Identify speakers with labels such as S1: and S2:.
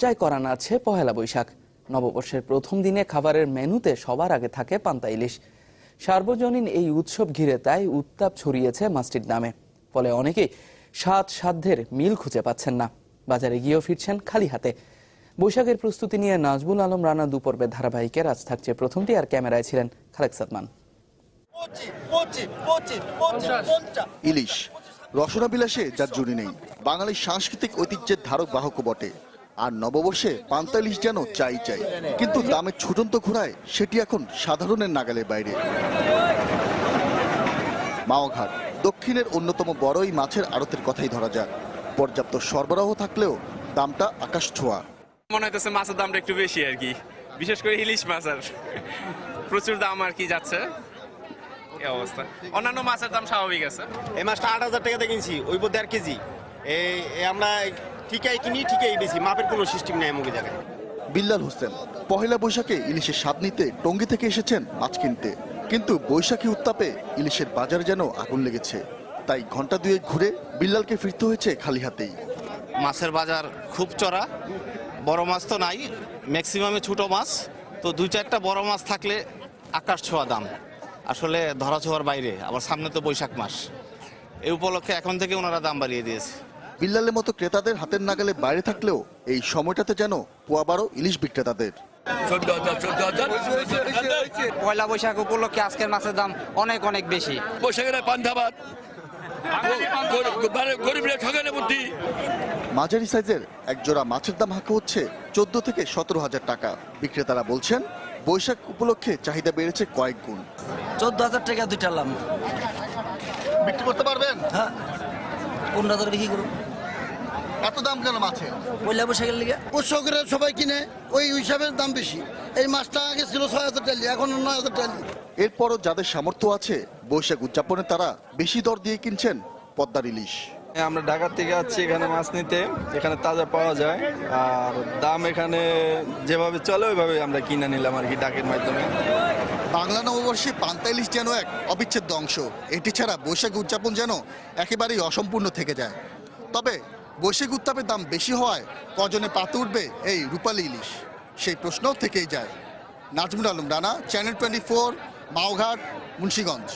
S1: চর্চায় করানো আছে পহেলা বৈশাখ। নববর্ষের প্রথম দিনে খাবারের মেনুতে সবার আগে থাকে পান্তা ইলিশ। সার্বজনীন এই উৎসব ঘিরে তাই উত্তাপ ছড়িয়েছে মাছটির নামে। ফলে অনেকেই স্বাদ সাধ্যের মিল খুঁজে পাচ্ছেন না। বাজারে গিয়েও ফিরছেন খালি হাতে। বৈশাখের প্রস্তুতি নিয়ে নাজবুল আলম রানা দুপর্বে ধারাবাহিকের আজ থাকছে প্রথমটি আর ক্যামেরায় ছিলেন খালেক সাদমান।
S2: ইলিশ রসনা বিলাসে যার জুড়ি নেই। বাঙালির সাংস্কৃতিক ঐতিহ্যের ধারক বাহক বটে। আর নববর্ষে পান্তা ইলিশ যেন চাই চাই। কিন্তু দামের ছুটন্ত ঘোড়ায় সেটি এখন সাধারণের নাগালের বাইরে। মাওঘাট দক্ষিণের অন্যতম বড় এই মাছের আড়তের কথাই ধরা যাক। পর্যাপ্ত সরবরাহ থাকলেও দামটা আকাশ ছোঁয়া।
S3: মনে হইতেছে মাছের দামটা একটু বেশি আর কি। বিশেষ করে ইলিশ মাছ আর প্রচুর দাম আর কি যাচ্ছে। এই অবস্থা। অন্যান্য মাছের দাম স্বাভাবিক আছে।
S4: এই মাছটা আট হাজার টাকাতে কিনছি ওই বোধ দেড় কেজি। এই আমরা ঠিকাই কিনি ঠিকাই বেশি। মাপের কোনো সিস্টেম নেই মুখে জায়গায়।
S2: বিল্লাল হোসেন পহেলা বৈশাখে ইলিশের স্বাদ নিতে টঙ্গী থেকে এসেছেন মাছ কিনতে। কিন্তু বৈশাখী উত্তাপে ইলিশের বাজার যেন আগুন লেগেছে। তাই ঘণ্টা দুয়েক ঘুরে বিল্লালকে ফিরতে হয়েছে খালি হাতেই।
S5: মাছের বাজার খুব চড়া। বড় মাছ তো নাই ম্যাক্সিমামে ছোট মাছ। তো দুই চারটা বড় মাছ থাকলে আকাশ ছোঁয়া দাম। আসলে ধরা ছোঁয়ার বাইরে আবার সামনে তো বৈশাখ মাস। এই উপলক্ষে এখন থেকে ওনারা দাম বাড়িয়ে দিয়েছে।
S2: বিল্লালের মতো ক্রেতাদের হাতের নাগালে বাইরে থাকলেও এই সময়টাতে যেন পোয়াবারও ইলিশ বিক্রেতাদের।
S6: পয়লা বৈশাখ উপলক্ষে আজকের মাছের দাম অনেক অনেক বেশি।
S7: বৈশাখের বুদ্ধি।
S2: মাঝারি সাইজের এক জোড়া মাছের দাম হাঁকা হচ্ছে চোদ্দ থেকে সতেরো হাজার টাকা। বিক্রেতারা বলছেন বৈশাখ উপলক্ষে চাহিদা বেড়েছে কয়েক গুণ।
S8: চোদ্দ হাজার টাকা দুইটা লাম।
S2: বিক্রি করতে পারবেন?
S8: হ্যাঁ। পনেরো হাজার বিক্রি করুন।
S2: এত দাম কেন মাছের
S8: পয়লা বৈশাখের লিগে?
S9: কৃষকরা সবাই কিনে ওই হিসাবের দাম বেশি। এই মাছটা আগে ছিল ছয় হাজার টালি এখন নয় হাজার টালি।
S2: এরপরও যাদের সামর্থ্য আছে বৈশাখ উদযাপনে তারা বেশি দর দিয়ে কিনছেন পদ্মার ইলিশ।
S10: আমরা ঢাকা থেকে যাচ্ছি এখানে মাছ নিতে এখানে তাজা পাওয়া যায়। আর দাম এখানে যেভাবে চলে ওইভাবে আমরা কিনে নিলাম আর কি ডাকের মাধ্যমে।
S2: বাংলা নববর্ষে পান্তা ইলিশ যেন এক অবিচ্ছেদ্য অংশ এটি ছাড়া বৈশাখ উদযাপন যেন একেবারেই অসম্পূর্ণ থেকে যায়। তবে বৈশাখ উত্তাপের দাম বেশি হওয়ায় কজনে পাতে উঠবে এই রূপালী ইলিশ? সেই প্রশ্ন থেকেই যায়। Nazmul Alam Rana channel twenty four Mawaghat, Munshiganj.